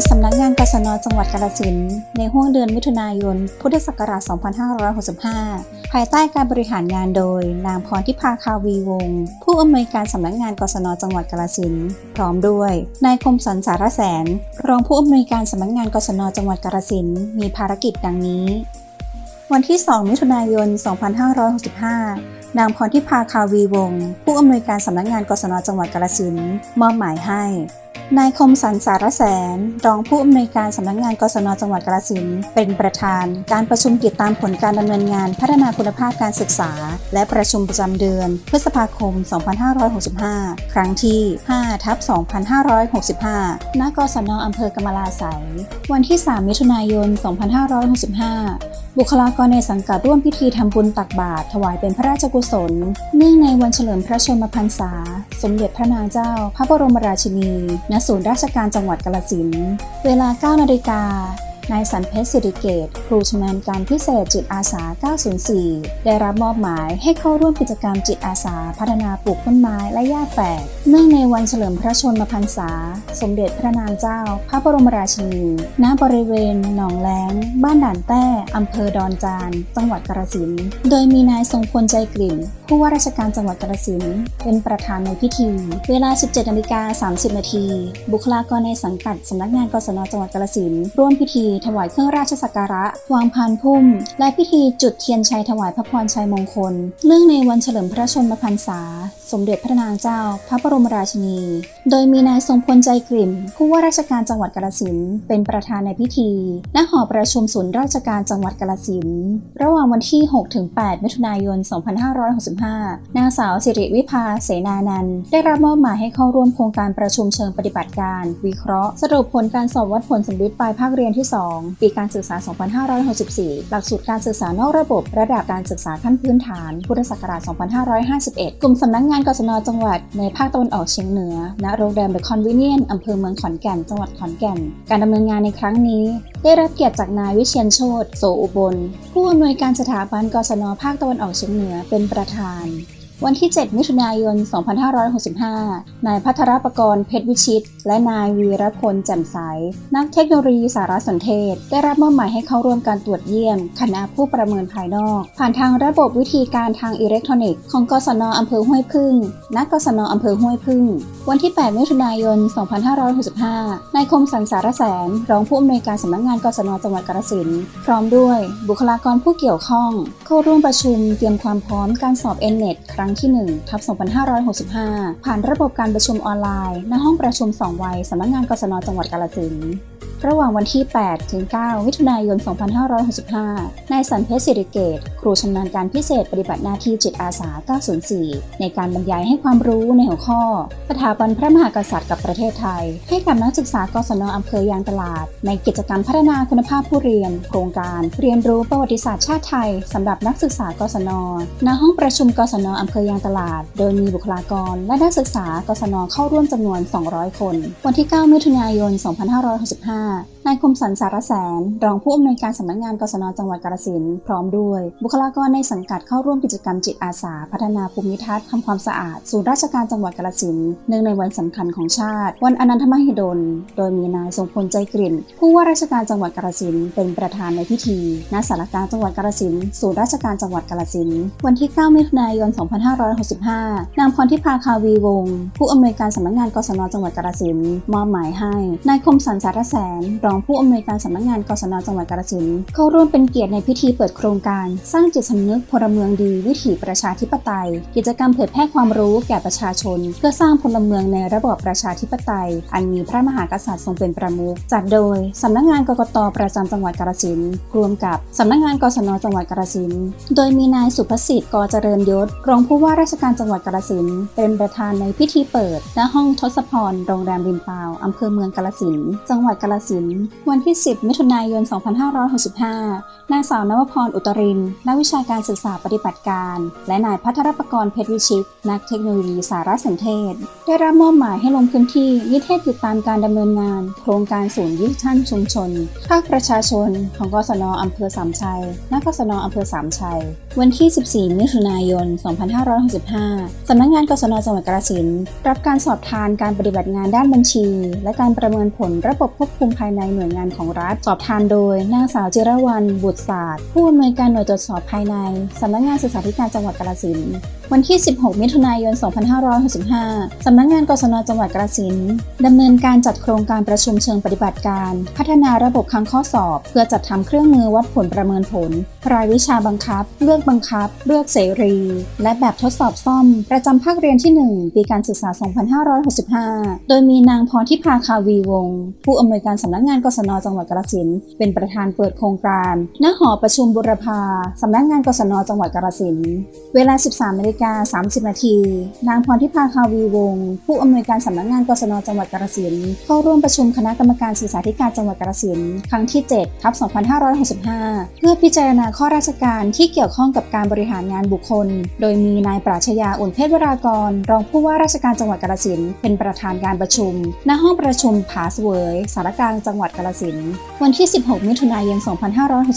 ดสำนักงานกศนจังหวัดกาฬสินธุ์ในห้วงเดือนมิถุนายน พุทธศักราช 2565 ภายใต้การบริหารงานโดย นางพรทิพาคาวีวงศ์ผู้อำนวยการสำนักงานกศนจังหวัดกาฬสินธุ์พร้อมด้วย นายคมสันสารแสน รองผู้อำนวยการสำนักงานกศนจังหวัดกาฬสินธุ์มีภารกิจดังนี้ วันที่ 2 มิถุนายน 2565นางพรทิพาคาวีวงศ์ผู้อำนวยการสำนักงานกศนจังหวัดกาฬสินธุ์มอบหมายให้ นายคมสันสารแสน รองผู้อำนวยการสำนักงานกศนจังหวัดกาฬสินเป็นประธาน การประชุมติดตามผลการดำเนินงานพัฒนาคุณภาพการศึกษา และประชุมประจำเดือน พฤษภาคม 2565 ครั้งที่5ทับ2565 ณ กศนอำเภอกำมะลาไสยวันที่ 3 มิถุนายน 2565 บุคลากรในสังกัดร่วมพิธีทำบุญตักบาตรถวายเป็นพระราชกุศล เนื่องในวันเฉลิมพระชนมพรรษา สมเด็จพระนางเจ้า พระบรมราชินี ณศูนย์ราชการจังหวัดกาฬสินเวลา 9 นาฬิกา นายสันเพชรสิริเกต ครูชำนาญการพิเศษจิตอาสา 904 ได้รับมอบหมายให้เข้าร่วมกิจกรรมจิตอาสา พัฒนาปลูกต้นไม้และหญ้าแฝก เนื่องในวันเฉลิมพระชนมพรรษา สมเด็จพระนางเจ้า พระบรมราชินี ณ บริเวณ หนองแล้ง บ้านด่านแต้ อำเภอดอนจาน จังหวัดกาฬสิน โดยมีนายทรงพลใจกลิ่น ผู้ว่าราชการจังหวัดกาฬสินธุ์เป็นประธานในพิธี เวลา 17นาฬิกา30 นาที บุคลากรในสังกัดสำนักงานกศนจังหวัดกาฬสินธุ์ร่วมพิธีถวายเครื่องราชสักการะ วางพานพุ่ม และพิธีจุดเทียนชัยถวายพระพรชัยมงคล เนื่องในวันเฉลิมพระชนมพรรษา สมเด็จพระนางเจ้า พระบรมราชินี โดยมีนายทรงพลใจกลิ่นผู้ว่าราชการจังหวัดกาฬสินเป็นประธานในพิธีณหอประชุมศูนย์ราชการจังหวัดกาฬสินระหว่างวันที่ 6-8 มิถุนายน 2565 นางสาวสิริวิภาเสนานันได้รับมอบหมายให้เข้าร่วมโครงการประชุมเชิงปฏิบัติการ วิเคราะห์ สรุปผลการสอบวัดผลสำลิดปลายภาคเรียนที่ 2 ปีการศึกษา 2564 หลักสูตรการศึกษานอกระบบ ระดับการศึกษาขั้นพื้นฐาน พุทธศักราช 2551 กลุ่มสำนักงานกศนจังหวัดในภาคตะวันออกเฉียงเหนือณโรงแรมเดอะคอนวิเนียนอำเภอเมืองขอนแก่น จังหวัดขอนแก่น การดำเนินงานในครั้งนี้ ได้รับเกียรติจากนายวิเชียนโชตโสอุบล ผู้อำนวยการสถาบันกศนภาคตะวันออกเฉียงเหนือเป็นประธาน วันที่ 7 มิถุนายน 2565 นายพัทรประกรณ์เพชรวิชิต และนายวีรพลแจ่มใส นักเทคโนโลยีสารสนเทศ ได้รับมอบหมายให้เข้าร่วมการตรวจเยี่ยม คณะผู้ประเมินภายนอก ผ่านทางระบบวิธีการทางอิเล็กทรอนิกส์ของกศนอำเภอห้วยพึ่งณกศนอำเภอห้วยพึ่ง วันที่ 8 มิถุนายน 2565 นายคมสันสารแสน รองผู้อำนวยการสำนักงานกศนจังหวัดกาฬสินธุ์พร้อมด้วย บุคลากรผู้เกี่ยวข้อง เข้าร่วมประชุมเตรียมความพร้อมการสอบ N-NET ครั้งที่1ทับ2565 ผ่านระบบการประชุมออนไลน์ ณ ห้องประชุม 2 วัยสำนักงานกศนจังหวัดกาฬสินธุ์ ระหว่างวันที่ 8 ถึง 9 มิถุนายน 2565 นายสันเพชรสิริเกต ครูชำนาญการพิเศษปฏิบัติหน้าที่จิตอาสา 904 ในการบรรยายให้ความรู้ในหัวข้อ สถาบันพระมหากษัตริย์กับประเทศไทย ให้กับนักศึกษากศนอำเภอยางตลาด ในกิจกรรมพัฒนาคุณภาพผู้เรียน โครงการ เรียนรู้ประวัติศาสตร์ชาติไทยสำหรับนักศึกษากศนณห้องประชุมกศนอำเภอยางตลาด โดยมีบุคลากร และนักศึกษากศนเข้าร่วมจำนวน 200 คน วันที่ 9 มิถุนายน 2565あ นายคมสันสารแสน รองผู้อำนวยการสำนักงานกศนจังหวัดกาฬสินธุ์พร้อมด้วย บุคลากรในสังกัดเข้าร่วมกิจกรรมจิตอาสา พัฒนาภูมิทัศน์ทำความสะอาดศูนย์ราชการจังหวัดกาฬสินธุ์เนื่องในวันสำคัญของชาติ วันอนันทมหิดล โดยมีนายทรงพลใจกลิ่น ผู้ว่าราชการจังหวัดกาฬสินธุ์เป็นประธานในพิธีณสารกลารจังหวัดกาฬสินธุ์ศูนย์ราชการจังหวัดกาฬสินธุ์วันที่ 9 มิถุนายน 2565 นางพรทิพาคาวีวงศ์ผู้อำนวยการสำนักงานกศนจังหวัดกาฬสินธุ์มอบหมายให้นายคมสันสารแสนรองผู้อำนวยการสำนักงานกศนจังหวัดกาฬสินธุ์เข้าร่วมเป็นเกียรติในพิธีเปิดโครงการ สร้างจิตสำนึกพลเมืองดี วิถีประชาธิปไตย กิจกรรมเผยแพร่ความรู้แก่ประชาชน เพื่อสร้างพลเมืองในระบอบประชาธิปไตย อันมีพระมหากษัตริย์ทรงเป็นประมุขจัดโดยสำนักงานกกตประจำจังหวัดกาฬสินธุ์ร่วมกับสำนักงานกศนจังหวัดกาฬสินธุ์โดยมีนายสุภสิทธิ์กเจริญยศรองผู้ว่าราชการจังหวัดกาฬสินธุ์เป็นประธานในพิธีเปิดณห้องทศพรโรงแรมริมปาวอำเภอเมืองกาฬสินธุ์จังหวัดกาฬสินธุ์วันที่ 10 มิถุนายน 2565 นางสาวนวพรอุตริน นักวิชาการศึกษาปฏิบัติการ และนายพัทรประกรณ์เพชรวิชิต นักเทคโนโลยีสารสนเทศ ได้รับมอบหมายให้ลงพื้นที่นิเทศติดตามการดำเนินงาน โครงการศูนย์ยุทธท่านชุมชน ภาคประชาชน ของกศนอำเภอสามชัยณกศนอำเภอสามชัย วันที่ 14 มิถุนายน 2565 สำนักงานกศนจังหวัดกาฬสินรับการสอบทานการปฏิบัติงานด้านบัญชี และการประเมินผลระบบควบคุมภายในหน่วยงานของรัฐ สอบทานโดยนางสาวจิรวรรณบุตรศาสตร์ ผู้อำนวยการหน่วยตรวจสอบภายในสำนักงานศึกษาธิการจังหวัดกาฬสินธุ์วันที่ 16 มิถุนายน 2565 สำนักงานกศนจังหวัดกาฬสินธุ์ดำเนินการจัดโครงการประชุมเชิงปฏิบัติการ พัฒนาระบบคลังข้อสอบ เพื่อจัดทำเครื่องมือวัดผลประเมินผล รายวิชาบังคับ เลือกบังคับ เลือกเสรี และแบบทดสอบซ่อม ประจำภาคเรียนที่ 1 ปีการศึกษา 2565 โดยมีนางพรทิพาคาวีวงศ์ผู้อำนวยการสำนักงานกศนจังหวัดกาฬสินธุ์เป็นประธานเปิดโครงการณหอประชุมบุรพาสำนักงานกศนจังหวัดกาฬสินธุ์เวลา 13นาฬิกา30 นาที นางพรทิพาคาวีวงศ์ผู้อำนวยการสำนักงานกศนจังหวัดกาฬสินธุ์เข้าร่วมประชุมคณะกรรมการศึกษาธิการจังหวัดกาฬสินธุ์ครั้งที่7ทับ2565 เพื่อพิจารณาข้อราชการที่เกี่ยวข้องกับการบริหารงานบุคคล โดยมีนายปราชญาอุ่นเพชรวรากร รองผู้ว่าราชการจังหวัดกาฬสินธุ์เป็นประธานการประชุม ณห้องประชุมผาเสวยสารกลางจังหวัดกาฬสินวันที่ 16 มิถุนายน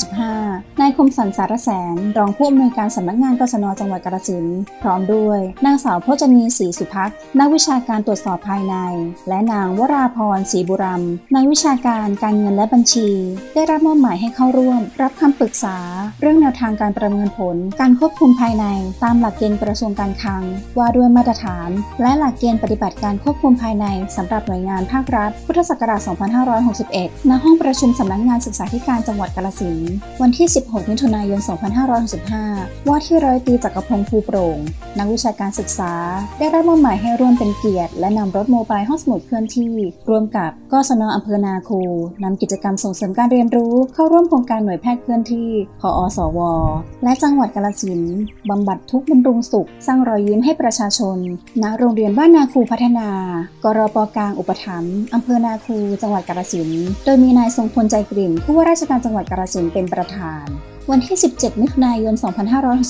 2565 นายคมสันสารแสง รองผู้อำนวยการสำนักงานกศนจังหวัดกาฬสินพร้อมด้วย นางสาวพจนีศรีสุภักนักวิชาการตรวจสอบภายใน และนางวราพรศรีบุรัมนักวิชาการการเงินและบัญชี ได้รับมอบหมายให้เข้าร่วม รับคำปรึกษา เรื่องแนวทางการประเมินผล การควบคุมภายใน ตามหลักเกณฑ์กระทรวงการคลัง ว่าด้วยมาตรฐาน และหลักเกณฑ์ปฏิบัติการควบคุมภายในสำหรับหน่วยงานภาครัฐ พุทธศักราช 2561ณห้องประชุมสำนักงานศึกษาธิการจังหวัดกาฬสินวันที่ 16 มิถุนายน 2565 ว่าที่ร้อยตีจักรพงศ์ภูโปร่ง นักวิชาการศึกษา ได้รับมอบหมายให้ร่วมเป็นเกียรติ และนำรถโมบายห้องสมุดเคลื่อนที่ ร่วมกับกศนอำเภอนาคูนำกิจกรรมส่งเสริมการเรียนรู้เข้าร่วมโครงการหน่วยแพทย์เคลื่อนที่พออสว และจังหวัดกาฬสินบำบัดทุกข์บำรุงสุข สร้างรอยยิ้มให้ประชาชน ณ โรงเรียนบ้านนาคูพัฒนา กรปกลางอุปถัมภ์อำเภอนาคู จังหวัดกาฬสินโดยมีนายทรงพลใจกลิ่นผู้ว่าราชการจังหวัดกาฬสินธุ์เป็นประธาน วันที่ 17 มิถุนายน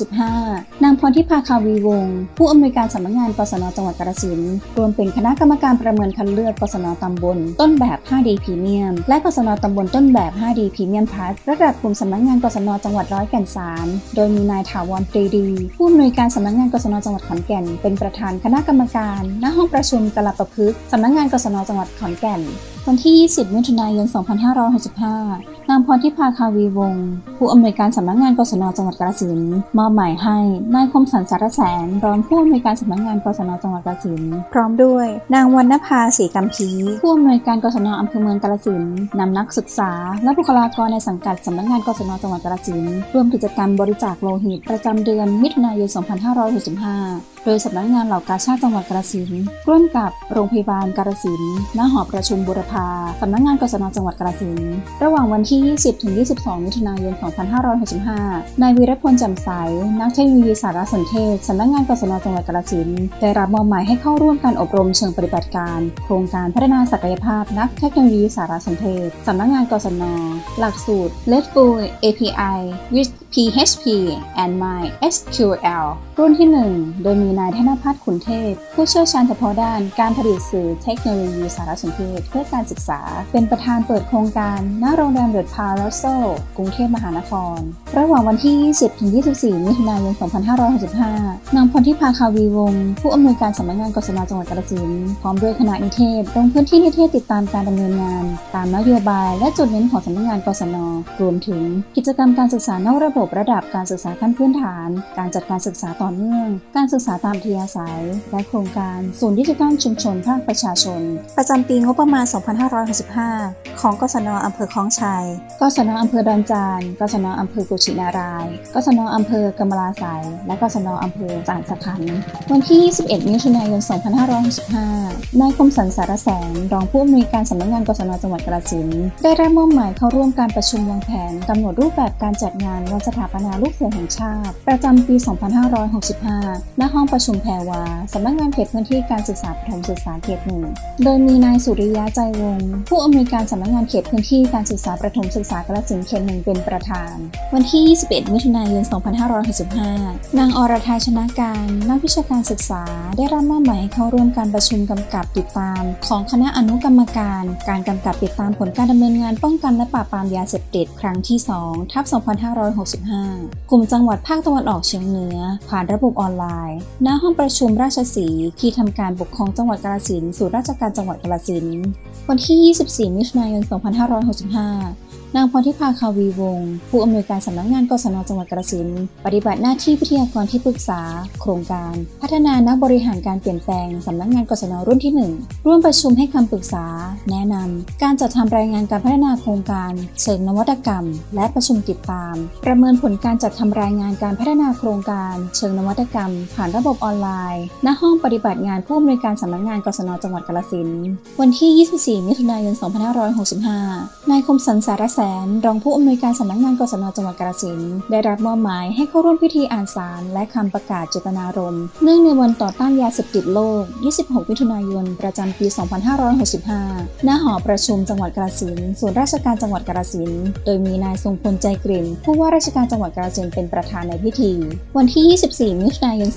2565 นางพรทิพาคาวีวงศ์ผู้อำนวยการสำนักงานกศนจังหวัดกาฬสินธุ์รวมเป็นคณะกรรมการประเมินคัดเลือกกศนตำบล ต้นแบบ 5D พรีเมียม และกศนตำบลต้นแบบ 5D พรีเมียมพัทระดับกลุ่มสำนักงานกศนจังหวัดร้อยแก่นสารโดยมีนายถาวรปรีดี ผู้อำนวยการสำนักงานกศนจังหวัดขอนแก่น เป็นประธานคณะกรรมการณห้องประชุมกลาประพฤกษ์สำนักงานกศนจังหวัดขอนแก่น วันที่ 20 มิถุนายน 2565 นางพรทิพาคาวีวงศ์ผู้อำนวยการสำนักงานกศนจังหวัดกาฬสินธุ์มอบหมายให้นายคมสันสารแสงรองผู้อำนวยการสำนักงานกศนจังหวัดกาฬสินธุ์พร้อมด้วย นางวรรณภาศรีกัมพีผู้อำนวยการกศนอำเภอเมืองกาฬสินธุ์นำนักศึกษา และบุคลากรในสังกัดสำนักงานกศนจังหวัดกาฬสินธุ์ร่วมกิจกรรมบริจาคโลหิตประจำเดือนมิถุนายน 2565 โดยสำนักงานเหล่ากาชาติจังหวัดกาฬสินธุ์ร่วมกับโรงพยาบาลกาฬสินธุ์ณหอประชุมบุรพาสำนักงานกศนจังหวัดกาฬสินธุ์ระหว่างวันที่ 20 ถึง 22 มิถุนายน 2565 นายวีรพลจ่มใสนักเทคโนโลยีสารสนเทศสำนักงานกศนจังหวัดกาฬสินธุ์ได้รับมอบหมายให้เข้าร่วมการอบรมเชิงปฏิบัติการ โครงการพัฒนาศักยภาพนักเทคโนโลยีสารสนเทศสำนักงานกศนหลักสูตร Let Go API with PHP and MySQL รุ่นที่ 1 โดยมีนายธนพัฒน์ขุนเทพ ผู้เชี่ยวชาญเฉพาะด้านการผลิตสื่อเทคโนโลยีสารสนเทศเพื่อการศึกษา เป็นประธานเปิดโครงการณโรงแรมเดอะพาราโซกรุงเทพมหานคร ระหว่างวันที่ 20ถึง24 มิถุนายน 2565 นางพรทิพาคาวีวงศ์ผู้อำนวยการสำนักงานกศนจังหวัดกาฬสินธุ์พร้อมด้วยคณะนิเทศลงพื้นที่นิเทศติดตามการดำเนินงาน ตามนโยบายและจุดเน้นของสำนักงานกศนรวมถึงกิจกรรมการศึกษานอกระบบระดับการศึกษาขั้นพื้นฐาน การจัดการศึกษาต่อเนื่อง การศึกษาตามทียาศัยและโครงการศูนย์ดิจิทัลชุมชนภาคประชาชน ประจำปีงบประมาณ 2565 ของกศนอำเภอคลองชัย กศนอำเภอดอนจานกศนอำเภอกุชินาราย กศนอำเภอกำมลาไสยและกศนอำเภอจานสะขันวันที่ 21 มิถุนายน 2565 นายคมสันสารแสงรองผู้อำนวยการสำนักงานกศนจังหวัดกาฬสินได้รับมอบหมายเข้าร่วมการประชุมวางแผนกำหนดรูปแบบการจัดงานวันสถาปนาลูกเสือแห่งชาติ ประจำปี 2565 ณ ห้องประชุมแพรวาสำนักงานเขตพื้นที่การศึกษาประถมศึกษาเขตหนึ่งโดยมีนายสุริยะใจวง ผู้อำนวยการสำนักงานเขตพื้นที่การศึกษาประถมศึกษากาฬสินเขตหนึ่งเป็นประธาน วันที่ 21 มิถุนายน 2565 นางอรทัยชนะการนักวิชาการศึกษาได้รับมอบหมายให้เข้าร่วมการประชุมกำกับติดตาม ของคณะอนุกรรมการ การกำกับติดตามผลการดำเนินงานป้องกันและปราบปรามยาเสพติดครั้งที่ 2 ทับ 2565 กลุ่มจังหวัดภาคตะวันออกเฉียงเหนือ ผ่านระบบออนไลน์ณห้องประชุมราชสีห์ที่ทำการปกครองจังหวัดกาฬสินธุ์สู่ราชการจังหวัดกาฬสินธุ์วันที่ 24 มิถุนายน 2565 นางพรทิพาคาวีวงศ์ผู้อำนวยการสำนักงานกศนจังหวัดกาฬสินปฏิบัติหน้าที่วิทยากรที่ปรึกษา โครงการ พัฒนานักบริหารการเปลี่ยนแปลงสำนักงานกศนรุ่นที่ 1 ร่วมประชุมให้คำปรึกษา แนะนำการจัดทำรายงานการพัฒนาโครงการ เชิงนวัตกรรม และประชุมติดตาม ประเมินผลการจัดทำรายงานการพัฒนาโครงการ เชิงนวัตกรรม ผ่านระบบออนไลน์ณห้องปฏิบัติงานผู้อำนวยการสำนักงานกศนจังหวัดกาฬสินวันที่ 24 มิถุนายน 2565นายคมสันสารแสน รองผู้อำนวยการสำนักงานกศนจังหวัดกาฬสินธุ์ได้รับมอบหมายให้เข้าร่วมพิธีอ่านสารและคำประกาศเจตนารมณ์เนื่องในวันต่อต้านยาเสพติดโลก 26 มิถุนายน ประจำปี 2565 ณ หอประชุมจังหวัดกาฬสินธุ์ส่วนราชการจังหวัดกาฬสินธุ์โดยมีนายทรงพลใจกลิ่น ผู้ว่าราชการจังหวัดกาฬสินธุ์เป็นประธานในพิธี วันที่ 24 มิถุนายน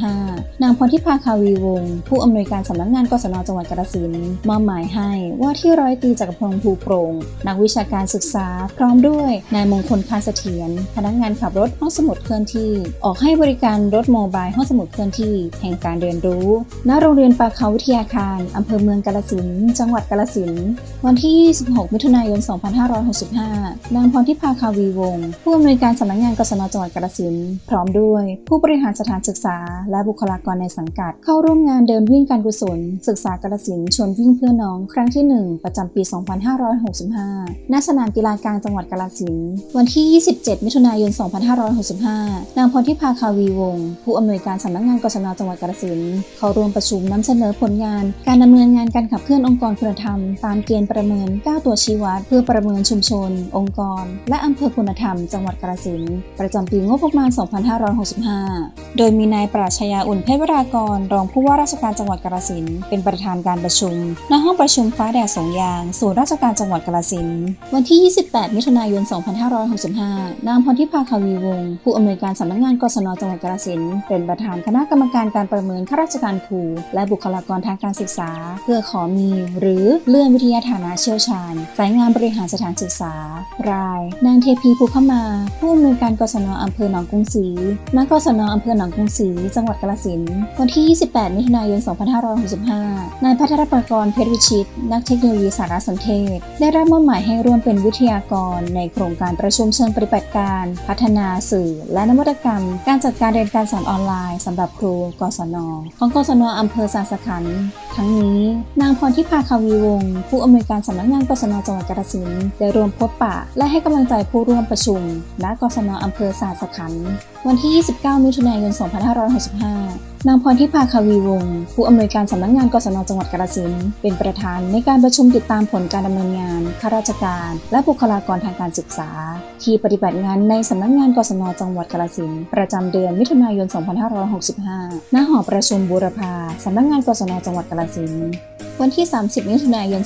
2565 นางพรทิพาคาวีวงศ์ผู้อำนวยการสำนักงานกศนจังหวัดกาฬสินธุ์มอบหมายให้ว่าที่ร้อยตีจักรพงศ์ภูโปรง นักวิชาการศึกษา พร้อมด้วยนายมงคลคานเสถียรพนักงานขับรถห้องสมุดเคลื่อนที่ ออกให้บริการรถโมบายห้องสมุดเคลื่อนที่แห่งการเรียนรู้ ณ โรงเรียนปาเขาวิทยาคารอำเภอเมืองกาฬสินจังหวัดกาฬสินวันที่ 26 มิถุนายน 2565 นางพรทิพาคาวีวงศ์ผู้อำนวยการสำนักงานกศนจังหวัดกาฬสินพร้อมด้วย ผู้บริหารสถานศึกษา และบุคลากรในสังกัด เข้าร่วมงานเดินวิ่งการกุศล ศึกษากาฬสินชวนวิ่งเพื่อน้องครั้งที่ 1 ประจำปี 2565ณ สนามกีฬากลางจังหวัดกาฬสินธุ์วันที่ 27 มิถุนายน 2565 นางพรทิพาคาวีวงศ์ผู้อำนวยการสำนักงานกศนจังหวัดกาฬสินธุ์เข้าร่วมประชุมนำเสนอผลงาน การดำเนินงานการขับเคลื่อนองค์กรคุณธรรม ตามเกณฑ์ประเมิน 9 ตัวชี้วัด เพื่อประเมินชุมชน องค์กร และอำเภอคุณธรรม จังหวัดกาฬสินธุ์ประจำปีงบประมาณ 2565 โดยมีนายปราชญาอุ่นเพชรวรากร รองผู้ว่าราชการจังหวัดกาฬสินธุ์เป็นประธานการประชุมณห้องประชุมฟ้าแดดสงยาง ศูนย์ราชการจังังหวัดกาฬสินธุ์วันที่ 28 มิถุนายน 2565 นางพรทิพาคาวีวงศ์ผู้อำนวยการสำนักงานกศนจังหวัดกาฬสินธุ์เป็นประธานคณะกรรมการการประเมินข้าราชการครู และบุคลากรทางการศึกษา เพื่อขอมี หรือเลื่อนวิทยาฐานะเชี่ยวชาญ สายงานบริหารสถานศึกษา ราย นางเทพีภูเข้ามา ผู้อำนวยการกศนอำเภอหนองกรุงศรีณกศนอำเภอหนองกรุงศรีจังหวัดกาฬสินธุ์วันที่ 28 มิถุนายน 2565 นายพัทรประกรณ์เพชรวิชิต นักเทคโนโลยีสารสนเทศได้รับมอบหมายให้ร่วมเป็นวิทยากร ในโครงการประชุมเชิงปฏิบัติการ พัฒนาสื่อ และนวัตกรรม การจัดการเรียนการสอนออนไลน์สำหรับครูกศน ของกศนอำเภอสาสขันทั้งนี้ นางพรทิพาคาวีวงศ์ผู้อำนวยการสำนักงานกศนจังหวัดกาฬสินธุ์ได้รวมพบปะ และให้กำลังใจผู้ร่วมประชุมณกศนอำเภอสาสขัน วันที่ 29 มิถุนายน 2565 นางพรทิพาคาวีวงศ์ผู้อำนวยการสำนักงานกศนจังหวัดกาฬสินธุ์เป็นประธานในการประชุมติดตามผลการดำเนินงานข้าราชการ และบุคลากรทางการศึกษา ที่ปฏิบัติงานในสำนักงานกศนจังหวัดกาฬสินธุ์ประจำเดือนมิถุนายน 2565 ณ หอประชุมบูรพาสำนักงานกศนจังหวัดกาฬสินธุ์วันที่ 30 มิถุนายน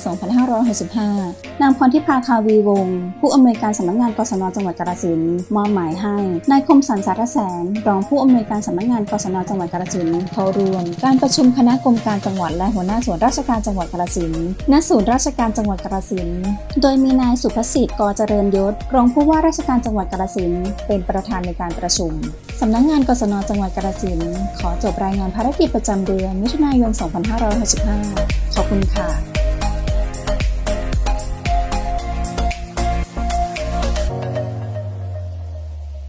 2565 นางพรทิพาคาวีวงศ์ผู้อำนวยการสำนักงานกศนจังหวัดกาฬสินธุ์มอบหมายให้ นายคมสันสารแสน รองผู้อำนวยการสำนักงานกศนจังหวัดกาฬสินธุ์เข้าร่วม การประชุมคณะกรมการจังหวัดและหัวหน้าส่วนราชการจังหวัดกาฬสินธุ์ณศูนย์ราชการจังหวัดกาฬสินธุ์โดยมีนายสุภสิทธิ์กเจริญยศ รองผู้ว่าราชการจังหวัดกาฬสินธุ์เป็นประธานในการประชุมสำนักงานกศนจังหวัดกาฬสินธุ์ขอจบรายงานภารกิจประจำเดือนมิถุนายน 2565ขอบ คุณค่ะ